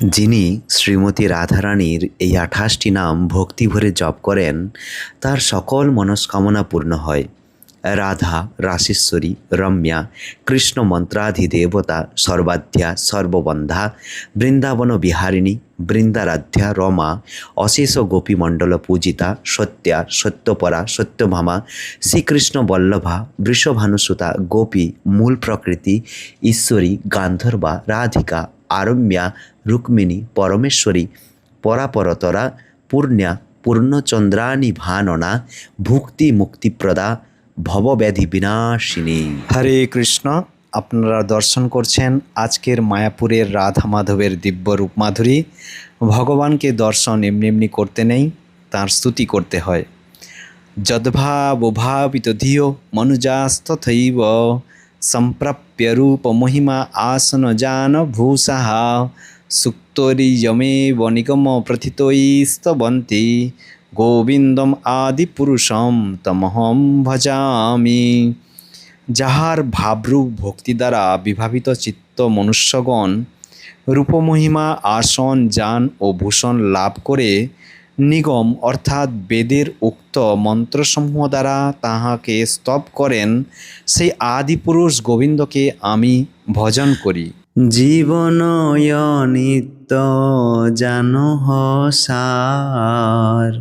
যিনি শ্রীমতী রাধারানীর এই আঠাশটি নাম ভক্তি ভরে জপ করেন, তার সকল মনস্কামনা পূর্ণ হয়। রাধা, রাসেশ্বরী, রম্যা, কৃষ্ণ মন্ত্রাধি দেবতা, সর্বাধ্যা, সর্ববন্ধা, বৃন্দাবন বিহারিণী, বৃন্দারাধ্যা, রমা, অশেষ গোপীমণ্ডল পূজিতা, সত্যা, সত্যপরা সত্যভামা শ্রীকৃষ্ণ বল্লভা, বৃষভানুসুতা, গোপী, মূল প্রকৃতি, ঈশ্বরী, গান্ধর্বা, রাধিকা আরম্যা, রুক্মিণী, পরমেশ্বরী, পরাপরতরা, পূর্ণা, পূর্ণচন্দ্রাণী ভাননা, ভুক্তি মুক্তিপ্রদা, ভবব্যাধি বিনাশিনী। হরে কৃষ্ণ, আপনারা দর্শন করছেন আজকের মায়াপুরের রাধা মাধবের দিব্য রূপ মাধুরী ভগবানকে দর্শন এমনি এমনি করতে নেই, তাঁর স্তুতি করতে হয়। যদ্ভাবভাবিত ধিয়, মনুজাস্তথৈব। ভূষাহ সুক্তরিয়মেব নিগম প্রথিতৈস্তবন্তি গোবিন্দম আদিপুরুষম তমহম ভজামি যাহার ভাবরূপ ভক্তি দ্বারা বিভাবিত চিত্ত মনুষ্যগণ রূপমহিমা আসন যান ও ভূষণ লাভ করে নিগম অর্থাৎ বেদের উক্ত মন্ত্রসমূহ দ্বারা তাহাকে স্তব করেন, সেই আদিপুরুষ গোবিন্দকে আমি ভজন করি। জীবনয় নিত্য জানহ সার,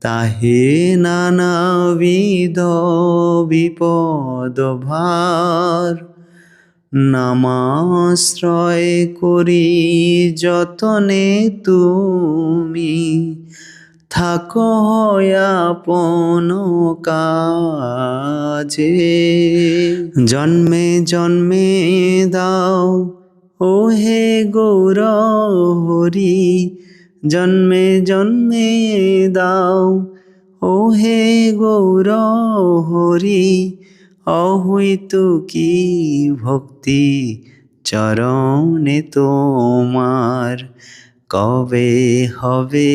তাহে নানাবিধ বিপদ ভার। নামাশ্রয় করি যতনে তুমি। থাকো আপন কাজে। জন্মে জন্মে দাও ও হে গৌর হরি জন্মে জন্মে দাও ও হে গৌর হরি অহৈত কি ভক্তি চরণে তোমার? কবে হবে